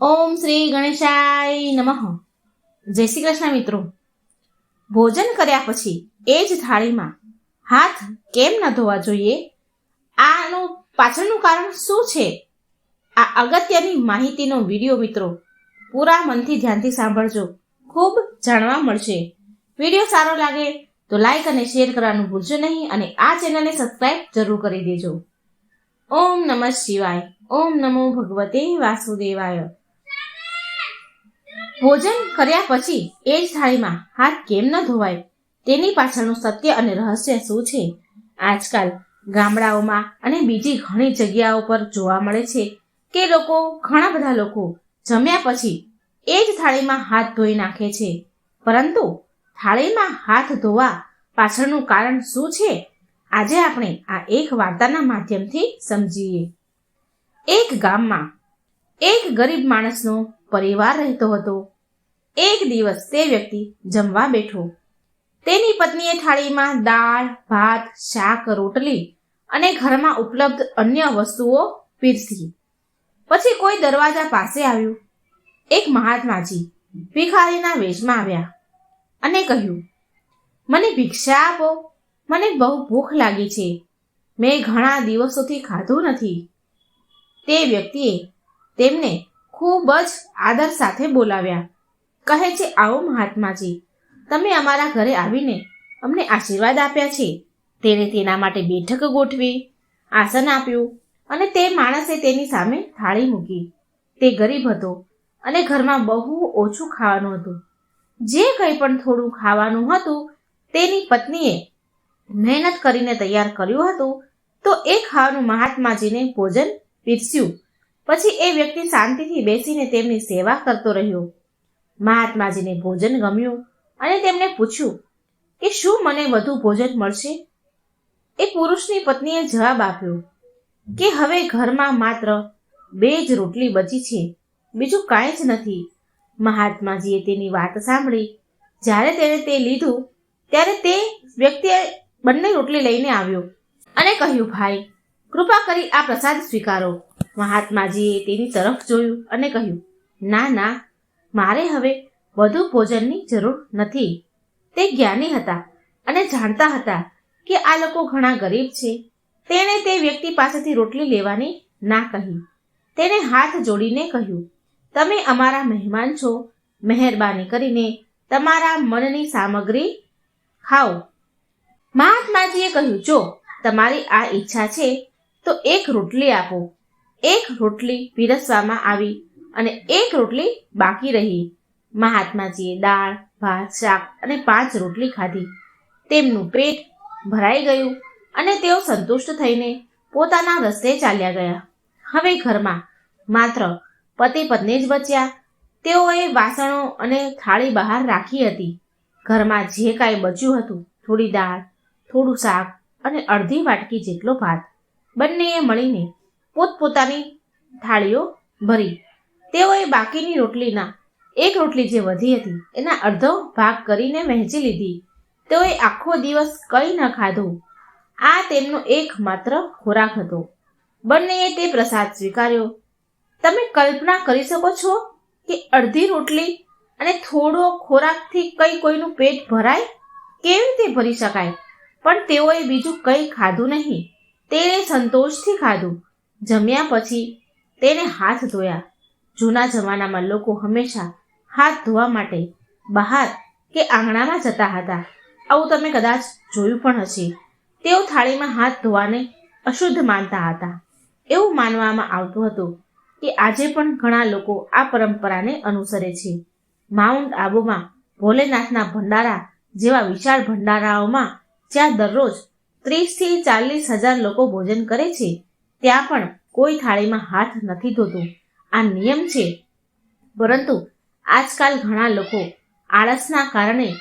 ઓમ શ્રી ગણેશાય નમઃ. જય શ્રી કૃષ્ણ મિત્રો. ભોજન કર્યા પછી એ જ થાળીમાં હાથ કેમ ન ધોવા જોઈએ? આનું પાછળનું કારણ શું છે? આ અગત્યની માહિતીનો વીડિયો મિત્રો પૂરા મનથી ધ્યાનથી સાંભળજો. ખૂબ જાણવા મળશે. વીડિયો સારો લાગે તો લાઈક અને શેર કરવાનું ભૂલશો નહીં અને આ ચેનલને સબસ્ક્રાઈબ જરૂર કરી દેજો. ઓમ નમઃ શિવાય. ઓમ નમો ભગવતે વાસુદેવાય. ભોજન કર્યા પછી એ જ થાળીમાં હાથ કેમ ન ધોવાય? તેની પાછળનું સત્ય અને રહસ્ય શું છે? આજકાલ ગામડાઓમાં અને બીજી ઘણી જગ્યાઓ પર જોવા મળે છે કે લોકો, ઘણા બધા લોકો જમ્યા પછી એ જ થાળીમાં હાથ ધોઈ નાખે છે. પરંતુ થાળીમાં હાથ ધોવા પાછળનું કારણ શું છે? આજે આપણે આ એક વાર્તાના માધ્યમથી સમજીએ. એક ગામમાં એક ગરીબ માણસનો પરિવાર રહેતો હતો. એક દિવસ તે વ્યક્તિ જમવા બેઠો. તેની પત્નીએ થાળીમાં દાળ, ભાત, શાક, રોટલી અને ઘરમાં ઉપલબ્ધ અન્ય વસ્તુઓ પીરસી. પછી કોઈ દરવાજા પાસે આવ્યું. એક મહાત્માજી ભિખારીના વેશમાં આવ્યા અને કહ્યું, મને ભિક્ષા આપો. મને બહુ ભૂખ લાગી છે. મેં ઘણા દિવસોથી ખાધું નથી. તે વ્યક્તિએ તેમને ખૂબ જ આદર સાથે બોલાવ્યા. કહે છે, આવો મહાત્માજી, તમે અમારા ઘરે આવીને અમને આશીર્વાદ આપ્યા છે. તેણે તેના માટે બેઠક ગોઠવી, આસન આપ્યું અને તે માણસે તેની સામે થાળી મૂકી. તે ગરીબ હતો અને ઘરમાં બહુ ઓછું ખાવાનું હતું. જે કંઈ પણ થોડું ખાવાનું હતું, તેની પત્નીએ મહેનત કરીને તૈયાર કર્યું હતું, તો એ ખાવાનું મહાત્માજીને ભોજન પીરસ્યું. પછી એ વ્યક્તિ શાંતિથી બેસીને તેમની સેવા કરતો રહ્યો. મહાત્માજીને ભોજન ગમ્યું અને તેમણે પૂછ્યું કે શું મને વધુ ભોજન મળશે? એ પુરુષની પત્નીએ જવાબ આપ્યો કે હવે ઘરમાં માત્ર બે જ રોટલી બચી છે, બીજું કાંઈ જ નથી. મહાત્માજીએ તેની વાત સાંભળી. જ્યારે તેણે તે લીધું, ત્યારે તે વ્યક્તિએ બંને રોટલી લઈને આવ્યો અને કહ્યું, ભાઈ, કૃપા કરી આ પ્રસાદ સ્વીકારો. મહાત્માજીએ તેની તરફ જોયું અને કહ્યું, ના ના મારે હવે વધુ ભોજનની જરૂર નથી. તે જ્ઞાની હતા અને જાણતા હતા કે આ લોકો ઘણા ગરીબ છે. તેણે તે વ્યક્તિ પાસેથી રોટલી લેવાની ના કહી. તેણે હાથ જોડીને કહ્યું, તમે અમારા મહેમાન છો. મહેરબાની કરીને તમારા મનની સામગ્રી ખાઓ. મહાત્માજીએ કહ્યું, જો તમારી આ ઈચ્છા છે, તો એક રોટલી આપો. એક રોટલી પીરસવામાં આવી અને એક રોટલી બાકી રહી. મહાત્માજીએ દાળ, ભાત, શાક અને પાંચ રોટલી ખાધી. તેમનું પેટ ભરાઈ ગયું અને તેઓ સંતુષ્ટ થઈને પોતાના રસ્તે ચાલ્યા ગયા. હવે ઘરમાં માત્ર પતિ પત્ની જ બચ્યા. તેઓએ વાસણો અને થાળી બહાર રાખી હતી. ઘરમાં જે કાંઈ બચ્યું હતું, થોડી દાળ, થોડું શાક અને અડધી વાટકી જેટલો ભાત, બંનેએ મળીને પોતપોતાની થાળીઓ ભરી. તેઓએ બાકીની રોટલીના એક રોટલી જે વધી હતી, એના અડધો ભાગ કરીને વહેંચી લીધી. તેઓએ આખો દિવસ કંઈ ન ખાધું. આ તેમનો એકમાત્ર ખોરાક હતો. બંનેએ તે પ્રસાદ સ્વીકાર્યો. તમે કલ્પના કરી શકો છો કે અડધી રોટલી અને થોડો ખોરાકથી કઈ કોઈનું પેટ ભરાય? કેવી રીતે ભરી શકાય? પણ તેઓએ બીજું કંઈ ખાધું નહીં. તેણે સંતોષથી ખાધું. જમ્યા પછી તેને હાથ ધોયા. જૂના જમાનામાં લોકો હંમેશા હાથ ધોવા માટે બહાર કે આંગણામાં જતા હતા. આવું તમે કદાચ જોયું પણ હશે. તેઓ થાળીમાં હાથ ધોવાને અશુદ્ધ માનતા હતા. એવું માનવામાં આવતું હતું કે આજે પણ ઘણા લોકો આ પરંપરાને અનુસરે છે. માઉન્ટ આબુમાં ભોલેનાથના ભંડારા જેવા વિશાળ ભંડારાઓમાં જ્યાં દરરોજ ત્રીસથી ચાલીસ હજાર લોકો ભોજન કરે છે, ત્યાં પણ કોઈ થાળીમાં હાથ નથી ધોતું. આ નિયમ છે. પરંતુ આજકાલ ઘણા લોકો આળસના કારણે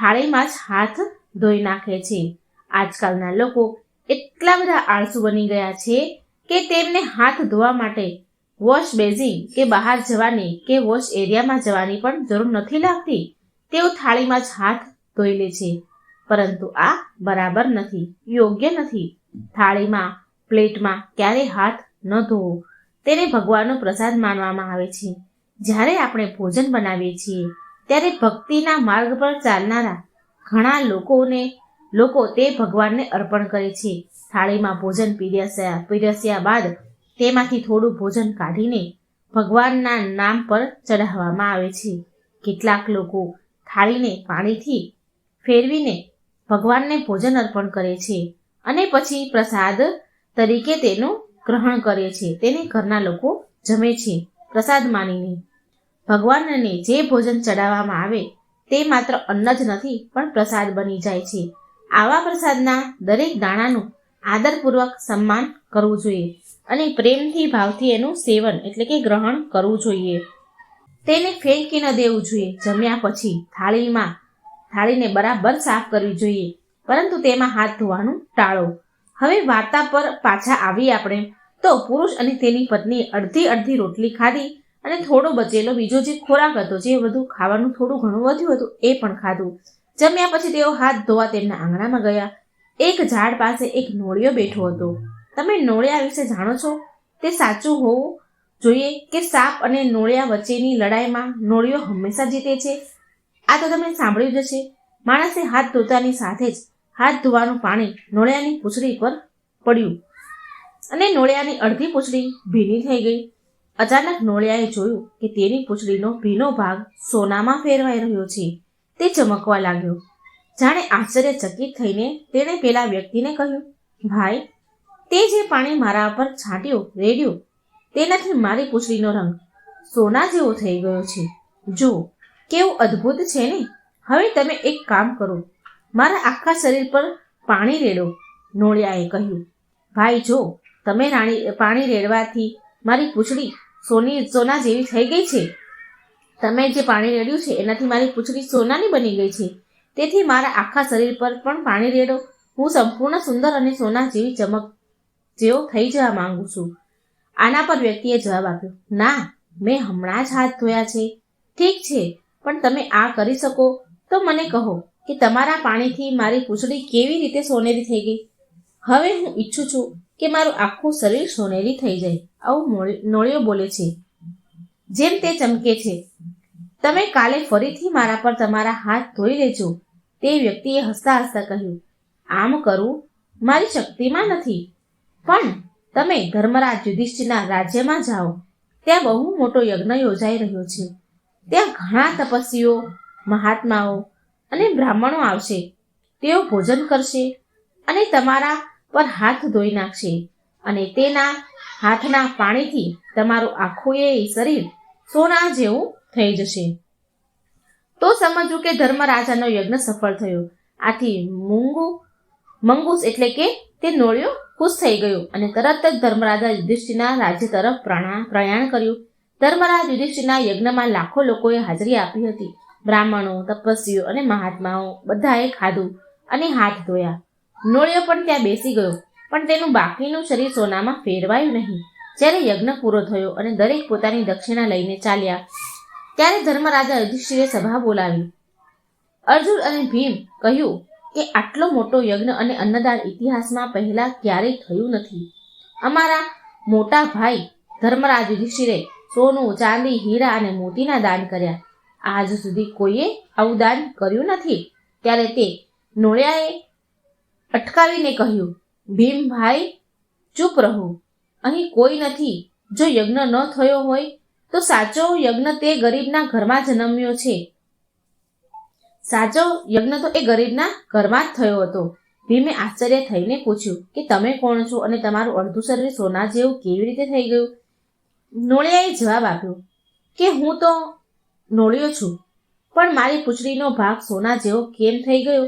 થાળીમાં જ હાથ ધોઈ નાખે છે. આજકાલના લોકો એટલા બધા આળસુ બની ગયા છે કે તેમને હાથ ધોવા માટે વોશ બેઝિંગ કે બહાર જવાની કે વોશ એરિયામાં જવાની પણ જરૂર નથી લાગતી. તેઓ થાળીમાં જ હાથ ધોઈ લે છે. પરંતુ આ બરાબર નથી, યોગ્ય નથી. થાળીમાં, પ્લેટમાં ક્યારે હાથ ન ધોવો. તેને ભગવાનનો પ્રસાદ માનવામાં આવે છે. જ્યારે આપણે ભોજન બનાવીએ છીએ, ત્યારે ભક્તિના માર્ગ પર ચાલનારા ઘણા લોકોને, લોકો તે ભગવાનને અર્પણ કરે છે. થાળીમાં ભોજન પીરસ્યા પીરસ્યા બાદ તેમાંથી થોડું ભોજન કાઢીને ભગવાનના નામ પર ચઢાવવામાં આવે છે. કેટલાક લોકો થાળીને પાણીથી ફેરવીને ભગવાનને ભોજન અર્પણ કરે છે અને પછી પ્રસાદ તરીકે તેનું ગ્રહણ કરે છે. તેને ઘરના લોકો જમે છે. પ્રસાદ માનીને ભગવાનને જે ભોજન ચડાવવામાં આવે તે માત્ર અન્ન જ નથી, પણ પ્રસાદ બની જાય છે. આવા પ્રસાદના દરેક દાણાનું આદરપૂર્વક સન્માન કરવું જોઈએ અને પ્રેમથી ભાવથી એનું સેવન એટલે કે ગ્રહણ કરવું જોઈએ. તેને ફેંકી ન દેવું જોઈએ. જમ્યા પછી થાળીમાં, થાળીને બરાબર સાફ કરવી જોઈએ. પરંતુ તેમાં હાથ ધોવાનું ટાળો. હવે વાર્તા પર પાછા આવી આપણે. તો પુરુષ અને તેની પત્નીએ અડધી અડધી રોટલી ખાધી અને થોડો બચેલો બીજો જે ખોરાક હતો, જે બધું ખાવાનું થોડું ઘણું વધ્યું હતું, એ પણ ખાધું. જમ્યા પછી તેઓ હાથ ધોવા તેમના આંગણામાં ગયા. એક ઝાડ પાસે એક નોળિયો બેઠો હતો. તમે નોળિયા વિશે જાણો છો? તે સાચું હોવું જોઈએ કે સાપ અને નોળિયા વચ્ચેની લડાઈમાં નોળિયો હંમેશા જીતે છે? આ તો તમે સાંભળ્યું જ છે માણસે હાથ ધોતાની સાથે જ હાથ ધોવાનું પાણી નોળિયાની પૂંછડી પર પડ્યું. અને નોળિયાની અડધી પૂંછડી ભીની થઈ ગઈ. અચાનક નોળિયાએ જોયું કે તેની પૂછડીનો ભીનો ભાગ સોનામાં ફેરવાઈ રહ્યો છે. તે ચમકવા લાગ્યો. જાણે આશ્ચર્યચકિત થઈને તેણે પેલા વ્યક્તિને કહ્યું, ભાઈ, તે જે પાણી મારા પર છાંટ્યું, રેડ્યું, તેનાથી મારી પૂછડીનો રંગ સોના જેવો થઈ ગયો છે. જો, કેવું અદ્ભુત છે ને? હવે તમે એક કામ કરો. મારા આખા શરીર પર પાણી રેડો, નોળિયાએ કહ્યું. ભાઈ, જો, તમે રાણી, પાણી રેડવાથી મારી પૂંછડી સોની, સોના જેવી થઈ ગઈ છે? તમે જે પાણી રેડ્યું છે, એનાથી મારી પૂંછડી સોનાની બની ગઈ છે. તેથી મારા આખા શરીર પર પણ પાણી રેડો. હું સંપૂર્ણ સુંદર અને સોના જેવી ચમક જેવો થઈ જવા માંગુ છું. આના પર વ્યક્તિએ જવાબ આપ્યો. ના, મેં હમણાં જ હાથ ધોયા છે. ઠીક છે, પણ તમે આ કરી શકો તો મને કહો. કે તમારા પાણીથી મારી પૂંછડી કેવી રીતે સોનેરી થઈ ગઈ? હવે હું ઈચ્છું છું કે મારું આખું શરીર સોનેરી થઈ જાય, આવું નોળિયો બોલે છે. જેમ તે ચમકે છે, તમે કાલે ફરીથી મારા પર તમારા હાથ ધોઈ લેજો. તે વ્યક્તિએ હસતા હસતા કહ્યું, આમ કરવું મારી શક્તિમાં નથી. પણ તમે ધર્મરાજ યુધિષ્ઠિરના રાજ્યમાં જાઓ. ત્યાં બહુ મોટો યજ્ઞ યોજાઈ રહ્યો છે. ત્યાં ઘણા તપસ્વીઓ, મહાત્માઓ અને બ્રાહ્મણો આવશે. તેઓ ભોજન કરશે અને તમારા પર હાથ ધોઈ નાખશે અને તેના હાથના પાણીથી તમારું આખું એ શરીર સોના જેવું થઈ જશે. તો સમજવું કે ધર્મરાજાનો યજ્ઞ સફળ થયો. આથી મુંગુ, મંગુસ એટલે કે તે નોળિયો ખુશ થઈ ગયો અને તરત જ ધર્મરાજા યુધિષ્ઠિરના રાજ્ય તરફ પ્રયાણ કર્યું. ધર્મરાજ યુધિષ્ઠિરના યજ્ઞમાં લાખો લોકોએ હાજરી આપી હતી. બ્રાહ્મણો, તપસ્વીઓ અને મહાત્માઓ બધાએ ખાધું અને હાથ ધોયા. નોળિયો પણ ત્યાં બેસી ગયો, પણ તેનું બાકીનું શરીર સોનામાં ફેરવાયું નહીં. જ્યારે યજ્ઞ પૂરો થયો અને દરેક પોતાની દક્ષિણા લઈને ચાલ્યા, ત્યારે ધર્મરાજા યુધિષ્ઠિરે સભા બોલાવી. અર્જુન અને ભીમ કહ્યું કે આટલો મોટો યજ્ઞ અને અન્નદાન ઇતિહાસમાં પહેલા ક્યારેય થયું નથી. અમારા મોટા ભાઈ ધર્મરાજ યુધિષ્ઠિરે સોનું, ચાંદી, હીરા અને મોતીના દાન કર્યા. આજ સુધી કોઈએ આવું દાન કર્યું નથી. ત્યારે તે નોળિયાએ અટકાવીને કહ્યું, ભીમભાઈ, ચૂપ રહો. અહીં કોઈ નથી. જો યજ્ઞ ન થયો હોય, તો સાચો યજ્ઞ તે ગરીબના ઘરમાં જન્મ્યો છે. સાચો યજ્ઞ તો એ ગરીબના ઘરમાં જ થયો હતો. ભીમે આશ્ચર્ય થઈને પૂછ્યું, કે તમે કોણ છો અને તમારું અડધું શરીર સોના જેવું કેવી રીતે થઈ ગયું? નોળિયાએ જવાબ આપ્યો, કે હું તો નોળિયો છું. પણ મારી પૂંછડીનો ભાગ સોના જેવો કેમ થઈ ગયો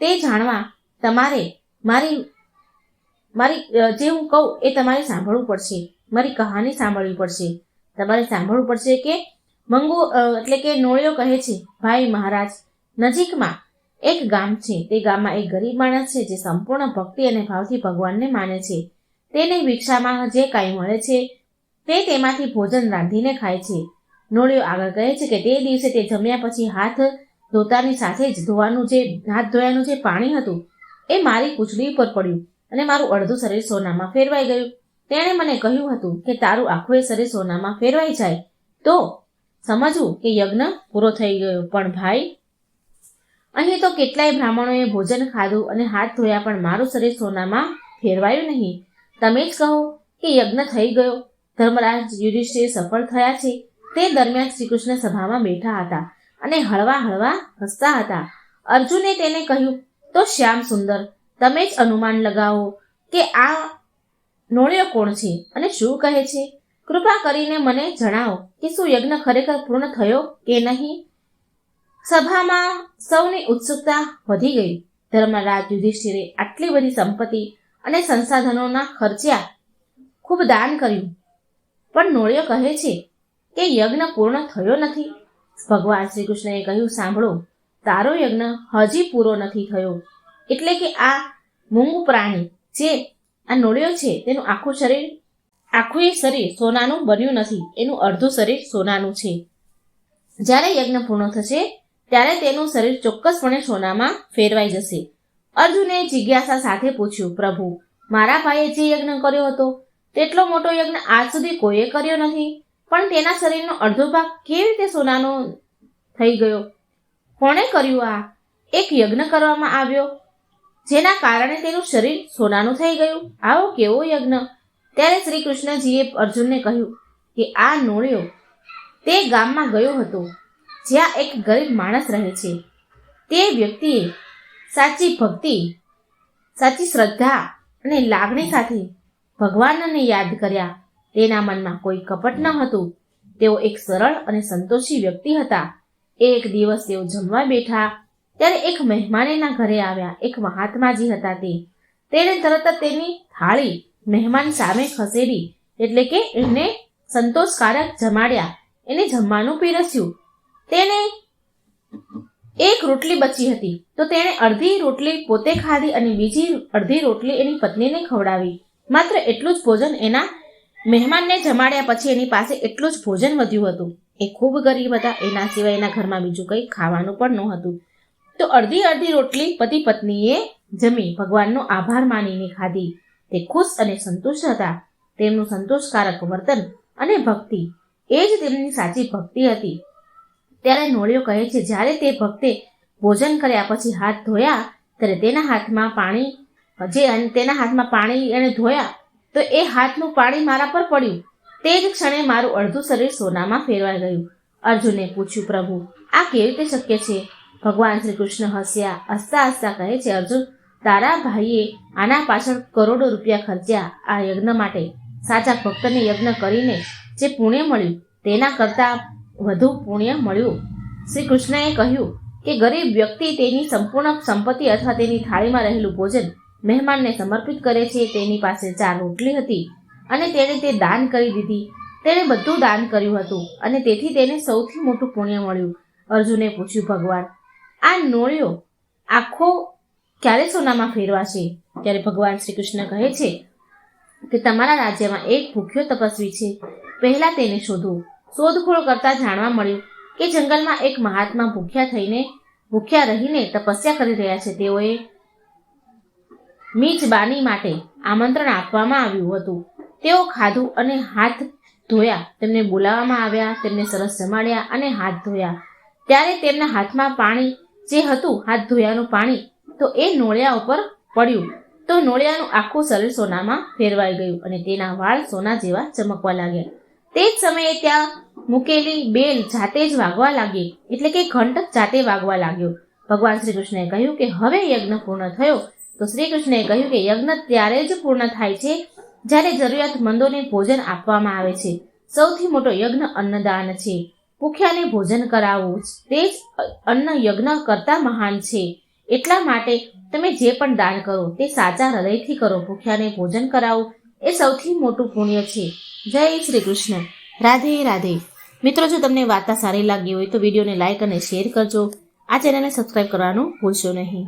તે જાણવા તમારે મારી મારી જે હું કહું એ તમારે સાંભળવું પડશે. મારી કહાની સાંભળવી પડશે. તમારે સાંભળવું પડશે કે મંગુ એટલે કે નોળિયો કહે છે, ભાઈ મહારાજ, નજીકમાં એક ગામ છે. તે ગામમાં એક ગરીબ માણસ છે જે સંપૂર્ણ ભક્તિ અને ભાવથી ભગવાનને માને છે. તેને ભિક્ષામાં જે કાંઈ મળે છે તે તેમાંથી ભોજન રાંધીને ખાય છે. નોળિયો આગળ કહે છે કે તે દિવસે તે જમ્યા પછી હાથ ધોતાની સાથે જ ધોવાનું જે, હાથ ધોયાનું જે પાણી હતું, એ મારી પૂંછડી ઉપર પડ્યું અને મારું અડધું શરીર સોનામાં ફેરવાઈ ગયું. તેણે મને કહ્યું હતું કે તારું આખું શરીર સોનામાં ફેરવાઈ જાય તો સમજવું કે યજ્ઞ પૂરો થઈ ગયો. પણ ભાઈ, અહીં તો કેટલાય બ્રાહ્મણોએ ભોજન ખાધું અને હાથ ધોયા પણ મારું શરીર સોનામાં ફેરવાયું નહીં. તમે જ કહો કે યજ્ઞ થઈ ગયો. ધર્મરાજ યુધિષ્ઠિર સફળ થયા છે. તે દરમિયાન શ્રીકૃષ્ણ સભામાં બેઠા હતા અને હળવા હળવા હસતા હતા. અર્જુને તેને કહ્યું, તો શ્યામ સુંદર, તમે જ અનુમાન લગાવો કે આ નોળિયો કોણ છે અને શું કહે છે? કૃપા કરીને મને જણાવો કે શું યજ્ઞ ખરેખર પૂર્ણ થયો કે નહીં? સભામાં સૌની ઉત્સુકતા વધી ગઈ. ધર્મરાજ યુધિષ્ઠિરે આટલી બધી સંપત્તિ અને સંસાધનોના ખર્ચ્યા ખૂબ દાન કર્યું. પણ નોળિયો કહે છે કે યજ્ઞ પૂર્ણ થયો નથી? ભગવાન શ્રી કૃષ્ણએ કહ્યું, સાંભળો, તારો યજ્ઞ હજી પૂરો નથી થયો. એટલે કે આ મૂંગું પ્રાણી જે આ નોળિયો છે, તેનું આખું શરીર, આખું એ શરીર સોનાનું બન્યું નથી. એનું અડધું શરીર સોનાનું છે. જ્યારે યજ્ઞ પૂર્ણ થશે, ત્યારે તેનું શરીર ચોક્કસપણે સોનામાં ફેરવાઈ જશે. અર્જુને જિજ્ઞાસા સાથે પૂછ્યું, પ્રભુ, મારા ભાઈએ જે યજ્ઞ કર્યો હતો? તેટલો મોટો યજ્ઞ આજ સુધી કોઈએ કર્યો નથી પણ તેના શરીરનો અડધો ભાગ કેવી રીતે સોનાનો થઈ ગયો? કોણે કર્યું આ? એક યજ્ઞ કરવામાં આવ્યો, જેના કારણે તેનું શરીર સોનાનું થઈ ગયું. આવો કેવો યજ્ઞ? ત્યારે શ્રી કૃષ્ણજીએ અર્જુનને કહ્યું કે આ નોળિયો તે ગામમાં ગયો હતો, જ્યાં એક ગરીબ માણસ રહે છે. તે વ્યક્તિએ સાચી ભક્તિ, સાચી શ્રદ્ધા અને લાગણી સાથે ભગવાનને યાદ કર્યા. તેના મનમાં કોઈ કપટ ન હતું. તેઓ એક સરળ અને સંતોષી વ્યક્તિ હતા. એક દિવસ તેઓ જમવા બેઠા. ત્યારે એક મહેમાનેના ઘરે આવ્યા. એક મહાત્માજી હતા તે. તેણે તરત જ તેની થાળી મહેમાન સામે ખસેડી. એટલે કે એમને સંતોષકારક જમાડ્યા. એને જમવાનું પીરસ્યું. તેને એક રોટલી બચી હતી. તો તેણે અડધી રોટલી પોતે ખાધી અને બીજી અડધી રોટલી એની પત્નીને ખવડાવી. માત્ર એટલું જ ભોજન એના મહેમાનને જમાડ્યા પછી એની પાસે એટલું જ ભોજન વધ્યું હતું. એ ખૂબ ગરીબ હતા. એના સિવાય એના ઘરમાં બીજું કંઈ ખાવાનું પણ નહોતું. તો અડધી અડધી રોટલી પતિ પત્નીએ જમી ભગવાનનો આભાર માનીને ખાધી. તે ખુશ અને સંતુષ્ટ હતા. તેમનું સંતોષકારક વર્તન અને ભક્તિ એ જ તેમની સાચી ભક્તિ હતી. ત્યારે નોળિયો કહે છે, જ્યારે તે ભક્તે ભોજન કર્યા પછી હાથ ધોયા, ત્યારે તેના હાથમાં પાણી, જે તેના હાથમાં પાણી એણે ધોયા તો એ હાથનું પાણી મારા પર પડ્યું. તે જ ક્ષણે મારું અડધું શરીર સોનામાં ફેરવાઈ ગયું. અર્જુને પૂછ્યું, પ્રભુ, આ કેવી રીતે શક્ય છે? ભગવાન શ્રી કૃષ્ણ હસ્યા, હસતા હસતા કહે છે, અર્જુન, તારા ભાઈએ આના પાછળ કરોડો રૂપિયા ખર્ચ્યા આ યજ્ઞ માટે. સાચા ભક્તને યજ્ઞ કરીને જે પુણ્ય મળ્યું, તેના કરતાં વધુ પુણ્ય મળ્યું. શ્રી કૃષ્ણએ કહ્યું કે ગરીબ વ્યક્તિ તેની સંપૂર્ણ સંપત્તિ અથવા તેની થાળીમાં રહેલું ભોજન મહેમાનને સમર્પિત કરે છે, તેની પાસે ચાર રોટલી હતી અને તેણે તે દાન કરી દીધી. તેણે બધું દાન કર્યું હતું અને તેથી તેને સૌથી મોટું પુણ્ય મળ્યું. અર્જુને પૂછ્યું, ભગવાન, આ નોળિયો આખો ક્યારે સોનામાં ફેરવાશે? ત્યારે ભગવાન શ્રી કૃષ્ણ કહે છે કે, તમારા રાજ્યમાં એક ભૂખ્યો તપસ્વી છે. પહેલા તેને શોધો. શોધખોળ કરતા જાણવા મળ્યું કે જંગલમાં એક મહાત્મા ભૂખ્યા થઈને, ભૂખ્યા રહીને તપસ્યા કરી રહ્યા છે. તેઓએ મીજબાની માટે આમંત્રણ આપવામાં આવ્યું હતું. તેઓ ખાધું અને હાથ ધોયા, તેમને બોલાવવામાં આવ્યા, તેમને સરસ જમાડ્યા અને હાથ ધોયા. ત્યારે તેમના હાથમાં પાણી જે હતું, હાથ ધોયાનું પાણી, તો એ નોળિયા ઉપર પડ્યું. તો નોળિયાનું આખું શરીર સોનામાં ફેરવાઈ ગયું અને તેના વાળ સોના જેવા ચમકવા લાગ્યા. તે જ સમયે ત્યાં મૂકેલી બેલ જાતે જ વાગવા લાગી, એટલે કે ઘંટ જાતે વાગવા લાગ્યો. ભગવાન શ્રી કૃષ્ણએ કહ્યું કે હવે યજ્ઞ પૂર્ણ થયો તો શ્રી કૃષ્ણએ કહ્યું કે યજ્ઞ ત્યારે જ પૂર્ણ થાય છે, જ્યારે જરૂરિયાતમંદોને ભોજન આપવામાં આવે છે. સૌથી મોટો યજ્ઞ અન્નદાન છે. ભૂખ્યાને ભોજન કરાવવું તે જ અન્ન યજ્ઞ કરતા મહાન છે. એટલા માટે તમે જે પણ દાન કરો તે સાચા હૃદયથી કરો. ભૂખ્યાને ભોજન કરાવવું એ સૌથી મોટું પુણ્ય છે. જય શ્રી કૃષ્ણ રાધે રાધે. મિત્રો, જો તમને વાર્તા સારી લાગી હોય તો વિડીયોને લાઇક અને શેર કરજો. આ ચેનલને સબસ્ક્રાઈબ કરવાનું ભૂલશો નહીં.